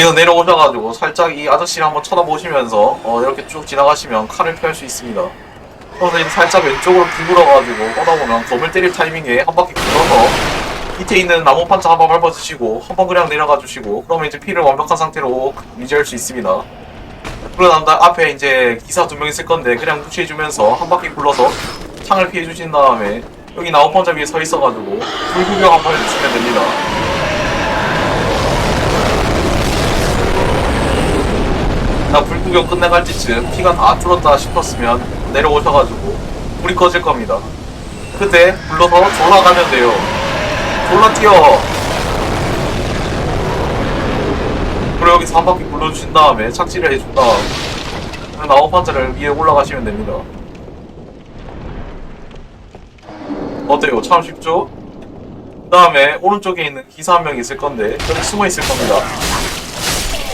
여기서 내려오셔가지고 살짝 이 아저씨를 한번 쳐다보시면서 어, 이렇게 쭉 지나가시면 칼을 피할 수 있습니다. 그래서 살짝 왼쪽으로 기울어가지고 오다 보면 검을 때릴 타이밍에 한 바퀴 굴러서 밑에 있는 나무 판자 한번 밟아주시고 한 번 그냥 내려가 주시고 그러면 이제 피를 완벽한 상태로 유지할 수 있습니다. 그러고 난 다음 앞에 이제 기사 두 명 있을 건데 그냥 무시해주면서 한 바퀴 굴러서 창을 피해 주신 다음에 여기 나무 판자 위에 서 있어가지고 불구경 한 번 해주시면 됩니다. 나 불 구경 끝나갈 때쯤 피가 다 줄었다 싶었으면 내려오셔가지고 불이 꺼질 겁니다. 그때 불러서 졸라 가면 돼요. 졸라 뛰어. 그리고 여기서 한 바퀴 굴러주신 다음에 착지를 해준 다음 그 나무 판자를 위에 올라가시면 됩니다. 어때요? 참 쉽죠? 그 다음에 오른쪽에 있는 기사 한 명 있을 건데 여기 숨어 있을 겁니다.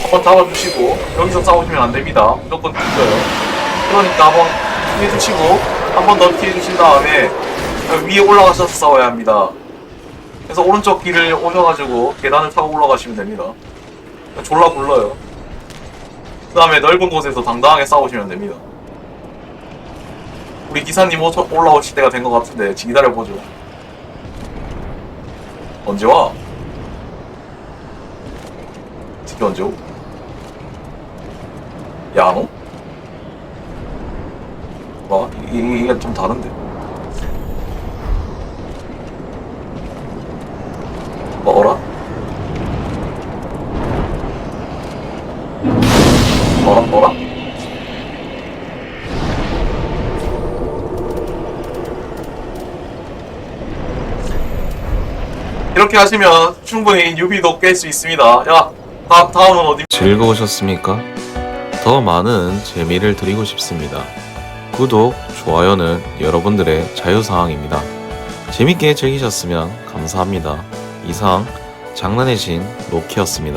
한번 잡아주시고 여기서 싸우시면 안 됩니다. 무조건 죽어요. 그러니까 한번 피해주시고 한번 더 피해주신 다음에 위에 올라가셔서 싸워야 합니다. 그래서 오른쪽 길을 오셔가지고 계단을 타고 올라가시면 됩니다. 졸라 굴러요. 그 다음에 넓은 곳에서 당당하게 싸우시면 됩니다. 우리 기사님 올라오실 때가 된 것 같은데 기다려보죠. 언제 와? 특히 언제 오? 야, 너? 와, 이게 좀 다른데. 뭐라? 뭐라, 뭐라? 이렇게 하시면 충분히 유비도 깰 수 있습니다. 야, 다, 다음은 어디? 즐거우셨습니까? 더 많은 재미를 드리고 싶습니다. 구독, 좋아요는 여러분들의 자유사항입니다. 재밌게 즐기셨으면 감사합니다. 이상 장난의 신 로키였습니다.